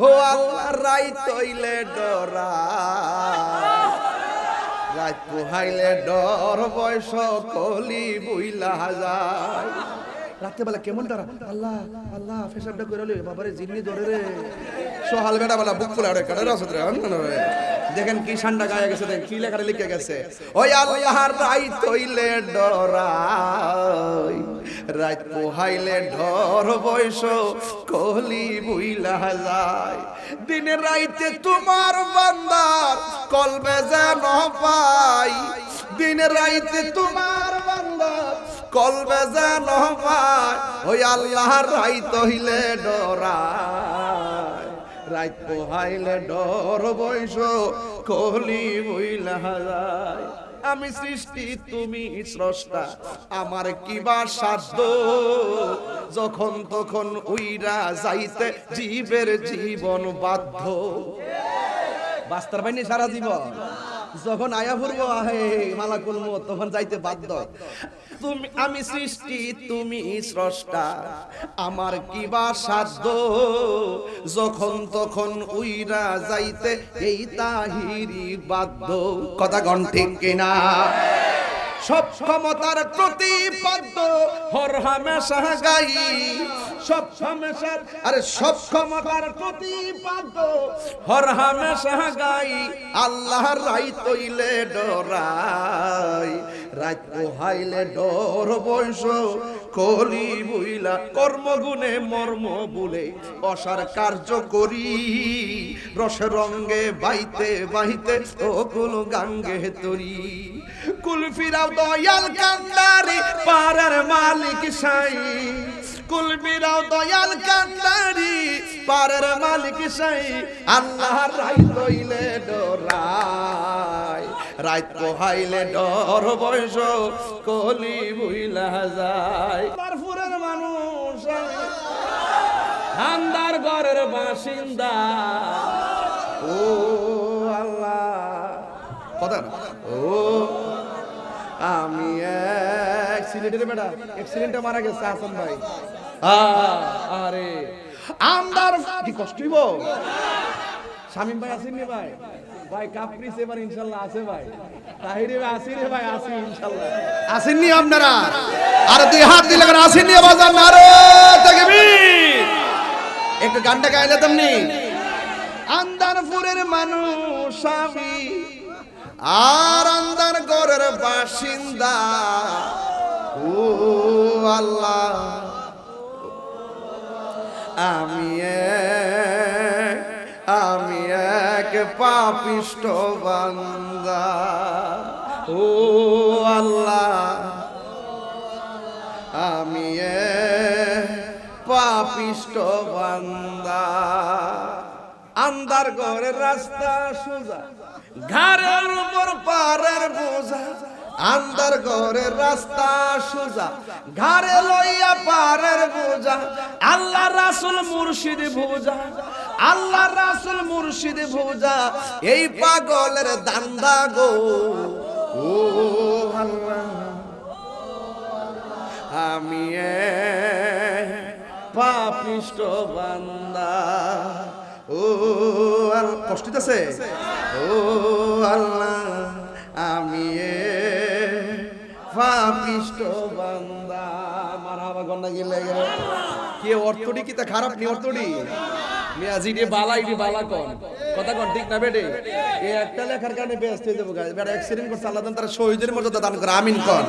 হো আল্লাহ রাই তৈলে ডরা। রাত পোহাইলে ডর, বয়স কলি বুইলা যায়। রাতে বেলা কেমন তারা? আল্লাহ আল্লাহ, ফেসাবটা করে লে বাবারে জিন্নি ধরে রে। সোহাল বেটা বেলা বুক ফুলে আরে কারে রাসত রে রে। দেখেন কি ঠান্ডা গায়ে গেছে, দেখেন কি লেখাটা লিখে গেছে। ওই আল্লাহ রাই তৈলে ডরাই রাত পোহাইলে ঢর বয়স, কলি বুইলা যায়। দিনে রাইতে তোমার বান্দার কলবে যেন পাই। দিনে রাইতে তোমার বান্দার কলবে যেন পাই। ওই আল্লাহর রাইত হইলে ডরায়। রাইত পোহাইলে ডর বয়স, কলি বুইলা যায়। আমি সৃষ্টি, তুমি স্রষ্টা। আমার কিবা সাধ্য? যখন তখন উইরা যাইতে জীবের জীবন বাধ্য। বাস্তার বাইনি সারা জীবন। যখন আয়া ফুরবো আহে মালাকুল মত তখন যাইতে বাধ্য। তুমি, আমি সৃষ্টি, তুমি স্রষ্টা, আমার কিবা সাধ্য? যখন তখন উইরা যাইতে এই তাহিরি বাধ্য। কথা গণ ঠিক কিনা? সব ক্ষমতার প্রতিপাদ্য হর হামেশা গাই। সব হামেশার, আরে সব ক্ষমতার প্রতিপাদ্য। হর হামেশা গাই, আল্লাহর রাই তৈলে ডরাই। রাত পোহাইলে ডর বয়স কলি বুইলা কর্মগুণে মর্ম বলে, অসার কার্য করি। রসে রঙ্গে বাইতে বাইতে ও কুল গাঙ্গে তরি। কুলফিরাও দয়াল কান্দারি, পাড়ার মালিক সাই। কুল দয়াল কান্দারি পাড়ার মালিক সাই আল্লাহ রাই লইলে ডরাই রাত পোহাইলে ডর বয়স, কলি বুইলা যায়। তারপুরের মানুষ, হান্দার ঘরের বাসিন্দা। ও আল্লাহ। কথা ও, আমি অ্যাক্সিডেন্টের বেটা অ্যাক্সিডেন্টে মারা গেছে হাসান ভাই। আরে আমদার কি কষ্ট হইব? শামিম ভাই আসেন নি ভাই? ভাই কাপড়িস এবার ইনশাল্লাহ আছে ভাই। তাহিরে ভাই আসি রে ভাই আসি ইনশাল্লাহ। আসেননি আপনারা? আর দুই হাত দিলে করে আসেননি বাজার নারে তাকবীর একটু গানটা গাইলে তেমনি আন্দারপুরের মানুষ আমি। আর আন্দার বাসিন্দা। ও আল্লাহ। আমি আমি এক পাপিষ্ট বান্দা। ও আল্লাহ, আমি পাপিষ্ট বান্দা। আন্দার ঘরের রাস্তা সোজা ঘরের উপর পারের বোঝা। আন্দার ঘরের রাস্তা সোজা ঘরে লইয়া পারের বোঝা। আল্লাহ রাসুল মুর্শিদ ভোজা আল্লাহ রাসুল মুর্শিদ ভোজা এই পাগলের দান্দা গো। ও আল্লাহ, আমি পাপিষ্ট বান্দা। ও আর কষ্ট আছে ও আল্লাহ পাপিষ্ট বান্দা। মারহাবা গন্না গিলে। কি অর্থটি কি তা খারাপ নি অর্থটি? বালা ইডি বালা কন। কথা কন, ঠিক না বেটে? এই একটা লেখার কারণে ব্যস্ত হয়ে যাব বেটা অ্যাক্সিডেন্ট করছে, আল্লাহ তারা শহীদের মর্যাদা দান করে, আমিন কোন।